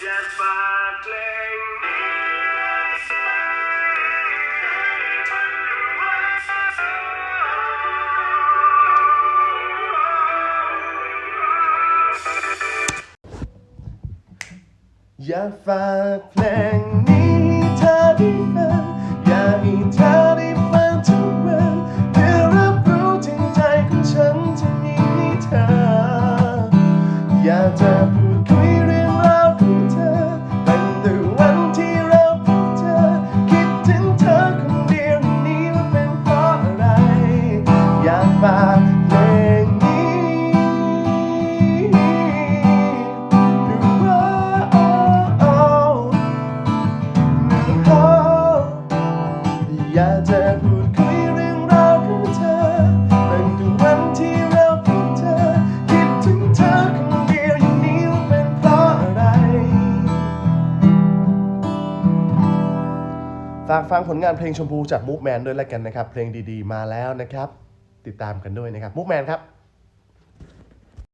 อยากฝากเพลงนี้อยาฝากเพลงนี้ให้เธอได้ฟังอยากให้เธอได้ฟังทุกวันเพื่อรับรู้ถึงใจของฉันที่มีเธอ อยากจะพูด ฝากฟังผลงานเพลงชมพูจากมูฟแมนด้วยแล้วกันนะครับ เพลงดีๆ มาแล้วนะครับ ติดตามกันด้วยนะครับมูฟแมนครับ